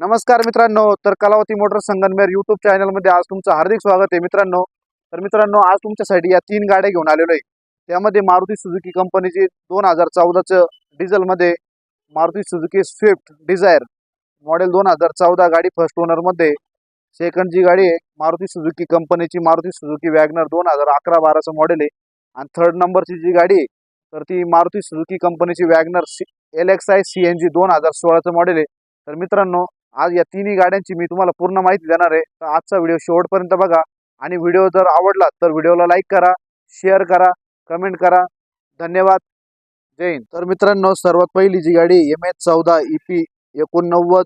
नमस्कार मित्रांनो तर कलावती मोटर संगनमेर युट्यूब चॅनलमध्ये आज तुमचं हार्दिक स्वागत आहे मित्रांनो. तर मित्रांनो आज तुमच्यासाठी या तीन गाड्या घेऊन आलेलो आहे. त्यामध्ये मारुती सुझुकी कंपनीची दोन हजार चौदाचं डिझेलमध्ये Maruti Suzuki Swift Dzire model दोन हजार चौदा गाडी फर्स्ट ओनरमध्ये सेकंड जी गाडी आहे मारुती सुझुकी कंपनीची मारुती सुझुकी वॅगनर दोन हजार अकरा बाराचं मॉडेल आहे. आणि थर्ड नंबरची जी गाडी आहे तर ती मारुती सुझुकी कंपनीची WagonR C L X I C N G दोन हजार सोळाचं मॉडेल आहे. तर मित्रांनो आज या तिन्ही गाड्यांची मी तुम्हाला पूर्ण माहिती देणार आहे. तर आजचा व्हिडिओ शेवटपर्यंत बघा. आणि व्हिडिओ जर आवडला तर व्हिडिओला लाईक करा शेअर करा कमेंट करा. धन्यवाद. जय हिंद. तर मित्रांनो सर्वात पहिली जी गाडी एम एच चौदा ई पी एकोणनव्वद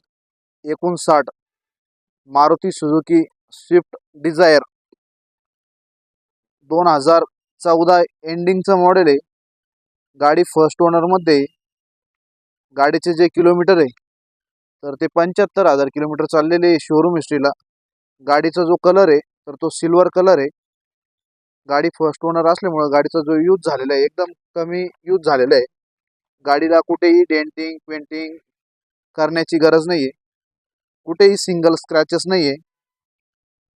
एकोणसाठ. Maruti Suzuki Swift Dzire. दोन हजार चौदा एंडिंगचं मॉडेल आहे. गाडी फर्स्ट ओनरमध्ये गाडीचे जे किलोमीटर आहे तर ते पंच्याहत्तर हजार किलोमीटर चाललेले आहे शोरूम हिस्ट्रीला गाडीचा जो कलर आहे तर तो सिल्वर कलर आहे. गाडी फर्स्ट ओनर असल्यामुळं गाडीचा जो यूज झालेला आहे एकदम कमी यूज झालेला आहे. गाडीला कुठेही डेंटिंग पेंटिंग करण्याची गरज नाही आहे. कुठेही सिंगल स्क्रॅचेस नाही आहे.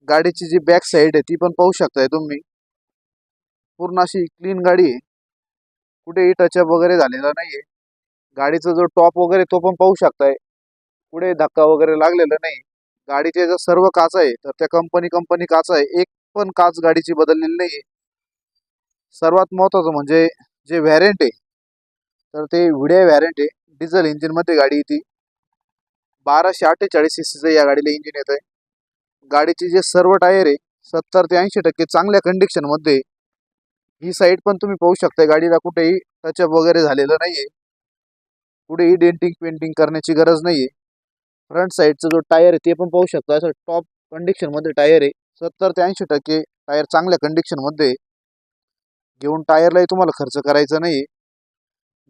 गाडीची जी बॅक साईड आहे ती पण पाहू शकताय तुम्ही. पूर्ण अशी क्लीन गाडी आहे. कुठेही टचअप वगैरे झालेला नाही आहे गाडीचा जो टॉप वगैरे तो पण पाहू शकताय. पुढे धक्का वगैरे लागलेला नाही. गाडीचे जर सर्व काच आहे तर त्या कंपनी कंपनी काच आहे. एक पण काच गाडीची बदललेली नाही सर्वात महत्वाचं म्हणजे जे व्हॅरेंट आहे तर ते विड्या व्हॅरेंट आहे. डिझेल इंजिनमध्ये गाडी येते. बाराशे अठ्ठेचाळीस सी सीचं या गाडीला इंजिन येत आहे गाडीचे जे सर्व टायर आहे सत्तर ते ऐंशी टक्के चांगल्या कंडिशनमध्ये ही साईड पण तुम्ही पाहू शकता गाडीला कुठेही टचअप वगैरे झालेलं नाही आहे कुठेही डेंटिंग पेंटिंग करण्याची गरज नाही आहे फ्रंट साईडचा जो टायर आहे ते पण पाहू शकता. असं टॉप कंडिशनमध्ये टायर आहे. सत्तर ते ऐंशी टक्के टायर चांगल्या कंडिशनमध्ये आहे. घेऊन टायरलाही तुम्हाला खर्च करायचा नाही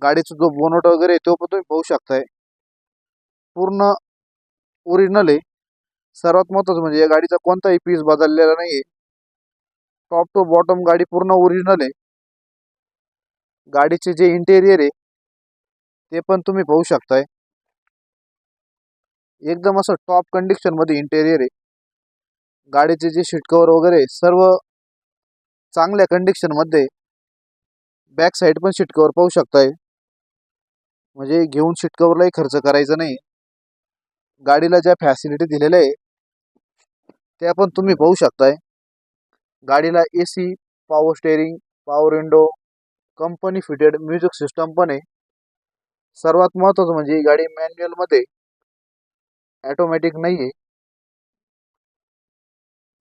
गाडीचा जो बोनट वगैरे आहे तो पण तुम्ही पाहू शकताय. पूर्ण ओरिजिनल आहे. सर्वात महत्त्वाचं म्हणजे या गाडीचा कोणताही पीस बदललेला नाही आहे टॉप टू बॉटम गाडी पूर्ण ओरिजिनल आहे. गाडीचे जे इंटेरियर आहे ते पण तुम्ही पाहू शकताय. एकदम असं टॉप कंडिशनमध्ये इंटेरियर आहे. गाडीचे जे शिटकवर वगैरे सर्व चांगल्या कंडिशनमध्ये बॅक साईड पण शिटकवर पाहू शकताय. म्हणजे घेऊन शिटकवरलाही खर्च करायचा नाही. गाडीला ज्या फॅसिलिटी दिलेल्या आहे त्या पण तुम्ही पाहू शकताय. गाडीला A C power steering power window company fitted music system पण आहे. सर्वात महत्त्वाचं म्हणजे ही गाडी मॅन्युअलमध्ये ॲटोमॅटिक नाही आहे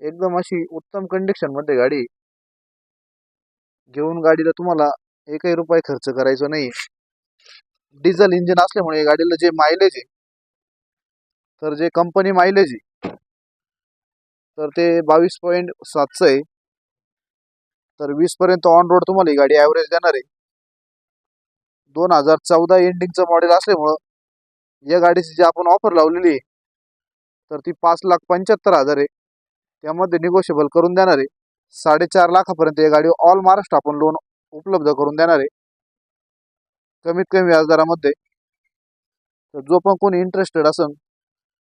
एकदम अशी उत्तम कंडिशनमध्ये गाडी घेऊन गाडीला तुम्हाला एकही रुपये खर्च करायचा नाही डिझेल इंजिन असल्यामुळे गाडीला जे मायलेज आहे तर जे कंपनी मायलेज आहे तर ते बावीस पॉईंट सातचं आहे. तर वीसपर्यंत ऑन रोड तुम्हाला ही गाडी ॲव्हरेज देणार आहे. दोन हजार चौदा एंडिंगचं मॉडेल असल्यामुळं या गाडीची जी आपण ऑफर लावलेली आहे तर ती पाच लाख पंच्याहत्तर हजार आहे. त्यामध्ये निगोशिएबल करून देणार आहे. साडेचार लाखापर्यंत या गाडी ऑल महाराष्ट्र आपण लोन उपलब्ध करून देणार आहे. कमीत कमी व्याजदरामध्ये. तर जो पण कोणी इंटरेस्टेड असेल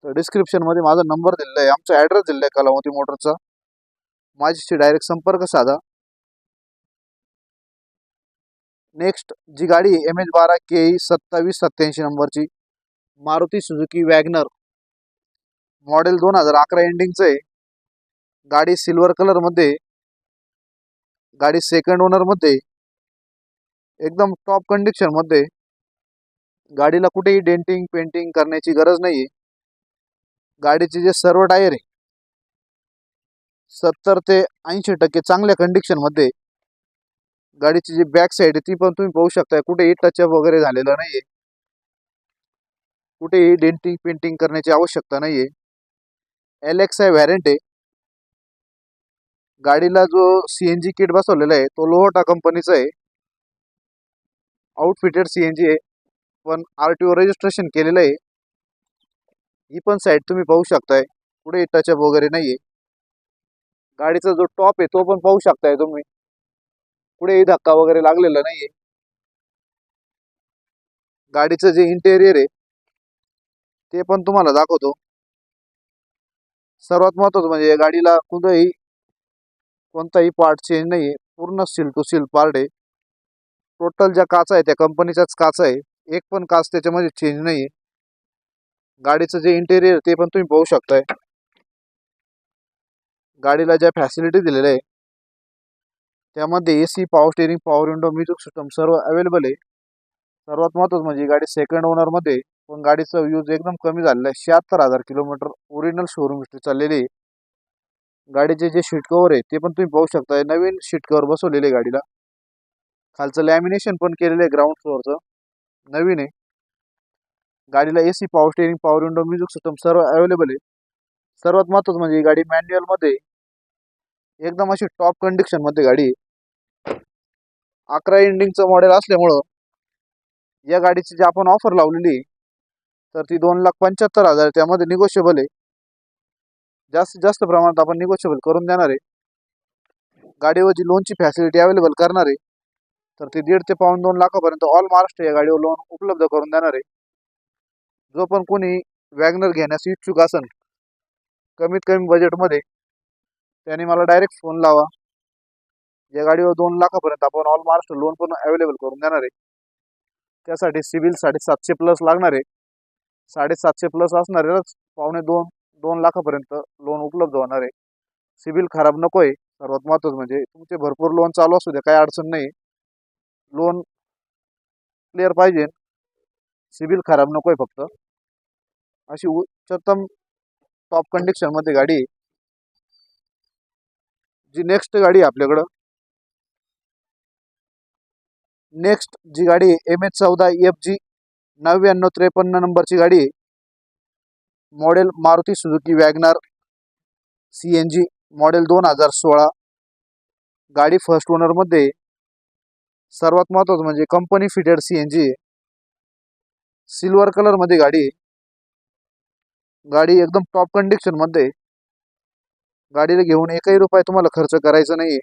तर डिस्क्रिप्शनमध्ये माझा नंबर दिलेला आहे. आमचा ॲड्रेस दिलेला आहे कलावती मोटरचा माझ्याशी डायरेक्ट संपर्क साधा. नेक्स्ट जी गाडी एम एच बारा के ई सत्तावीस सत्त्याऐंशी नंबरची. Maruti Suzuki WagonR. मॉडेल दोन हजार अकरा एंडिंगचं आहे. गाडी सिल्वर कलरमध्ये गाडी सेकंड ओनरमध्ये एकदम टॉप कंडिशनमध्ये गाडीला कुठेही डेंटिंग पेंटिंग करण्याची गरज नाही आहे गाडीचे जे सर्व टायर आहे सत्तर ते ऐंशी टक्के चांगल्या कंडिशनमध्ये गाडीची जी बॅक साईड आहे ती पण तुम्ही पाहू शकता कुठेही टचअप वगैरे झालेलं नाही आहे कुठेही डेंटिंग पेंटिंग करण्याची आवश्यकता नाही आहे एल एक्स आय व्हॅरेंट आहे. गाडीला जो सी एन जी किट बसवलेला आहे तो लोहोटा कंपनीचा आहे. आउटफिटेड सी एन जी आहे. पण आर टी ओ रजिस्ट्रेशन केलेलं आहे. ही पण साईड तुम्ही पाहू शकताय. कुठेही टचअप वगैरे नाही आहे गाडीचा जो टॉप आहे तो पण पाहू शकताय तुम्ही. कुठेही धक्का वगैरे लागलेला नाही आहे गाडीचं जे इंटेरियर आहे ते पण तुम्हाला दाखवतो. सर्वात महत्वाचं म्हणजे या गाडीला कुठंही कोणताही पार्ट चेंज नाही आहे पूर्ण सील टू सील पार्ट आहे. टोटल ज्या काचा आहे त्या कंपनीच्याच काचा आहे. एक पण काच त्याच्यामध्ये चेंज नाही आहे गाडीचं जे इंटेरियर ते पण तुम्ही पाहू शकताय. गाडीला ज्या फॅसिलिटी दिलेल्या आहे त्यामध्ये A C power steering power window music system सर्व अवेलेबल आहे. सर्वात महत्त्वाचं म्हणजे गाडी सेकंड ओनरमध्ये पण गाडीचा यूज एकदम कमी झालेला आहे. शहात्तर हजार किलोमीटर ओरिजिनल शोरूम हिस्ट्री चाललेली आहे. गाडीचे जे शीट कव्हर आहे ते पण तुम्ही पाहू शकताय. नवीन शीट कव्हर बसवलेले आहे गाडीला. खालचं लॅमिनेशन पण केलेलं आहे ग्राउंड फ्लोअरचं नवीन आहे. गाडीला A C power steering power window music system सर्व अवेलेबल आहे. सर्वात महत्त्वाचं म्हणजे ही गाडी मॅन्युअलमध्ये एकदम अशी टॉप कंडिशनमध्ये गाडी आहे. अकरा एंडिंगचं मॉडेल असल्यामुळं या गाडीची जी आपण ऑफर लावलेली आहे तर ती दोन लाख पंच्याहत्तर हजार त्यामध्ये निगोशिएबल आहे. जास्तीत जास्त प्रमाणात आपण निगोशिएबल करून देणार आहे. गाडीवर जी लोनची फॅसिलिटी अवेलेबल करणार आहे तर ती दीड ते पाऊन दोन लाखापर्यंत ऑल महाराष्ट्र या गाडीवर लोन उपलब्ध करून देणार आहे. जो पण कोणी वॅगनर घेण्यास इच्छुक असेल कमीत कमी बजेटमध्ये त्याने मला डायरेक्ट फोन लावा. या गाडीवर दोन लाखापर्यंत आपण ऑल महाराष्ट्र लोन पण अवेलेबल करून देणार आहे. त्यासाठी सिबिल साडेसातशे प्लस लागणार आहे. साडेसातशे प्लस असणारच पावणे दोन दोन लाखापर्यंत लोन उपलब्ध होणार आहे. सिबिल खराब नको आहे सर्वात महत्त्वाचं म्हणजे तुमचे भरपूर लोन चालू असू द्या काही अडचण नाही लोन क्लिअर पाहिजे. सिबिल खराब नको आहे फक्त. अशी उच्चतम टॉप कंडिशनमध्ये गाडी आहे. जी नेक्स्ट गाडी आहे आपल्याकडं. नेक्स्ट जी गाडी एम एच चौदा एफ जी नव्याण्णव त्रेपन्न नंबरची गाडी model Maruti Suzuki WagonR C N G model दोन हजार सोळा. गाडी फर्स्ट ओनरमध्ये सर्वात महत्त्वाचं म्हणजे company fitted C N G. आहे सिल्वर कलरमध्ये गाडी. आहे गाडी एकदम टॉप कंडिशनमध्ये गाडीला घेऊन एकही रुपये तुम्हाला खर्च करायचा नाही आहे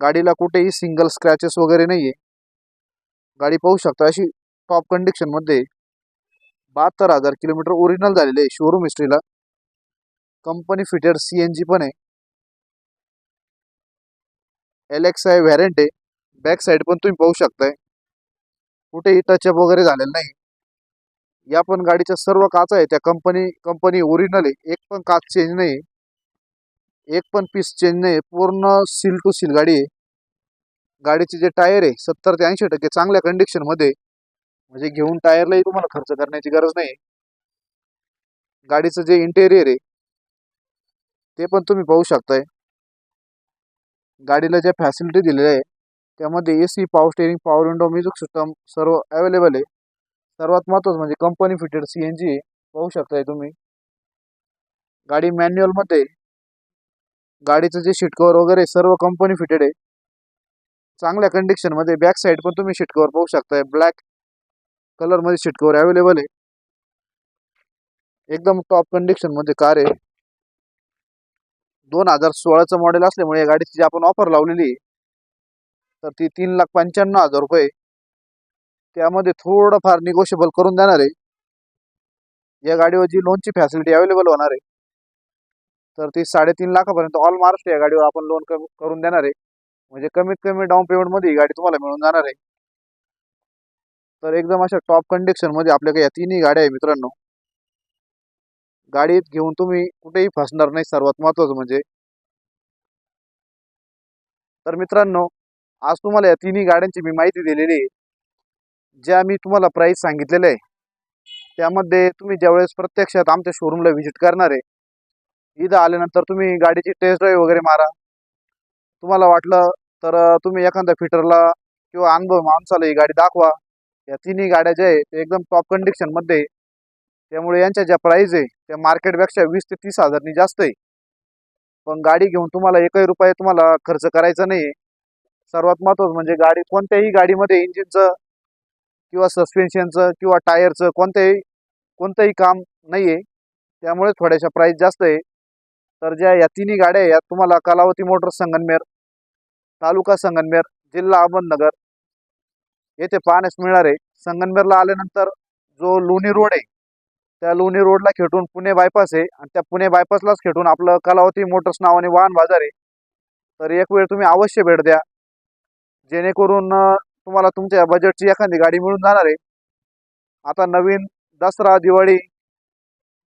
गाडीला कुठेही सिंगल स्क्रॅचेस वगैरे नाही आहे गाडी पाहू शकता अशी टॉप कंडिशनमध्ये बहात्तर हजार किलोमीटर ओरिजिनल झालेले आहे showroom हिस्ट्रीला company fitted C N G पण आहे. एल एक्स आय व्हॅरेंट आहे. बॅक साईड पण तुम्ही पाहू शकताय. कुठेही टचअप वगैरे झालेलं नाही. या पण गाडीच्या सर्व काचा आहे त्या कंपनी कंपनी ओरिजिनल आहे. एक पण काच चेंज नाही एक पण पीस चेंज नाही पूर्ण सील टू सील गाडी आहे. गाडीचे जे टायर आहे सत्तर ते ऐंशी टक्के चांगल्या कंडिशनमध्ये म्हणजे घेऊन टायरलाही तुम्हाला खर्च करण्याची गरज नाही गाडीचं जे इंटेरियर आहे ते पण तुम्ही पाहू शकताय. गाडीला ज्या फॅसिलिटी दिलेल्या आहे त्यामध्ये A C power steering power window music system सर्व अवेलेबल आहे. सर्वात महत्त्वाचं म्हणजे company fitted C N G आहे पाहू शकताय तुम्ही. गाडी मॅन्युअलमध्ये गाडीचं जे शिटकवर वगैरे सर्व कंपनी फिटेड आहे. चांगल्या कंडिशनमध्ये बॅक साईड पण तुम्ही शिटकवर पाहू शकताय. ब्लॅक कलरमध्ये मध्ये कवर अवेलेबल आहे. एकदम टॉप कंडिशनमध्ये कार आहे. दोन हजार सोळाचं मॉडेल असल्यामुळे या गाडीची जी आपण ऑफर लावलेली आहे तर ती तीन लाख पंच्याण्णव हजार रुपये त्यामध्ये थोडंफार निगोशिएबल करून देणार आहे. या गाडीवर जी लोनची फॅसिलिटी अवेलेबल होणार आहे तर ती साडेतीन लाखापर्यंत ऑल महाराष्ट्र या गाडीवर आपण लोन करून देणार आहे. म्हणजे कमीत कमी डाऊन पेमेंटमध्ये ही गाडी तुम्हाला मिळून जाणार आहे. तर एकदम अशा टॉप कंडिशनमध्ये आपल्याकडे या तिन्ही गाड्या आहे मित्रांनो. गाडीत घेऊन तुम्ही कुठेही फसणार नाही सर्वात महत्वाचं म्हणजे. तर मित्रांनो आज तुम्हाला या तिन्ही गाड्यांची मी माहिती दिलेली आहे. ज्या मी तुम्हाला प्राईस सांगितलेलं आहे. त्यामध्ये तुम्ही ज्यावेळेस प्रत्यक्षात आमच्या शोरूमला व्हिजिट करणार आहे इथं आल्यानंतर तुम्ही गाडीची टेस्ट ड्राईव्ह वगैरे मारा. तुम्हाला वाटलं तर तुम्ही एखाद्या फिटरला किंवा अनुभव माणसाला ही गाडी दाखवा. या तिन्ही गाड्या ज्या आहे ते एकदम टॉप कंडिक्शनमध्ये आहे. त्यामुळे यांच्या ज्या प्राईज आहे त्या मार्केटपेक्षा वीस ते तीस हजारनी जास्त आहे. पण गाडी घेऊन तुम्हाला एकही रुपये तुम्हाला खर्च करायचा नाही आहे सर्वात महत्त्वाचं म्हणजे गाडी कोणत्याही गाडीमध्ये इंजिनचं किंवा सस्पेन्शनचं किंवा टायरचं कोणत्याही कोणतंही काम नाही आहे त्यामुळे थोड्याशा प्राईस जास्त आहे. तर ज्या या तिन्ही गाड्या आहेत या तुम्हाला कलावती मोटर्स संगनमेर तालुका संगनमेर जिल्हा अहमदनगर येथे पाहण्यास मिळणार आहे. संगनमेरला आल्यानंतर जो लोणी रोड आहे त्या लोणी रोडला खेटून पुणे बायपास आहे आणि त्या पुणे बायपासलाच खेटून आपलं कलावती मोटर्स नावाने वाहन बाजार आहे. तर एक वेळ तुम्ही अवश्य भेट द्या. जेणेकरून तुम्हाला तुमच्या बजेटची एखादी गाडी मिळून जाणार आहे. आता नवीन दसरा दिवाळी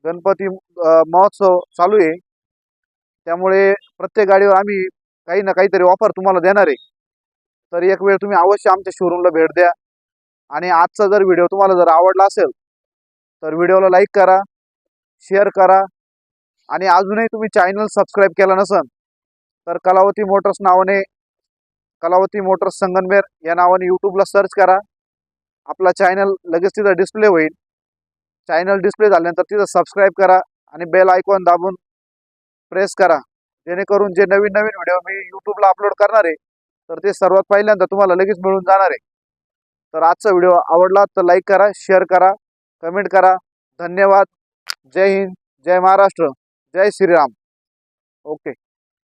गणपती महोत्सव चालू आहे. त्यामुळे प्रत्येक गाडीवर आम्ही काही ना काहीतरी ऑफर तुम्हाला देणार आहे. तर एक वेळ तुम्ही अवश्य आमच्या शोरूमला भेट द्या. आणि आजचा जर व्हिडिओ तुम्हाला जर आवडला असेल तर व्हिडिओला लाईक करा शेअर करा. आणि अजूनही तुम्ही चॅनल सबस्क्राईब केला नसन तर कलावती मोटर्स नावाने कलावती मोटर्स संगनमेर या नावाने यूट्यूबला सर्च करा. आपला चॅनल लगेच तिथं डिस्प्ले होईल. चॅनल डिस्प्ले झाल्यानंतर तिथं सबस्क्राईब करा आणि बेल आयकॉन दाबून प्रेस करा. जेणेकरून जे नवीन नवीन व्हिडिओ मी यूट्यूबला अपलोड करणार आहे तर ते सर्वात पहिल्यांदा तुम्हाला लगेच मिळून जाणार आहे. तर आजचा व्हिडिओ आवडला तर लाईक करा शेअर करा कमेंट करा. धन्यवाद. जय हिंद जय महाराष्ट्र जय श्रीराम. ओके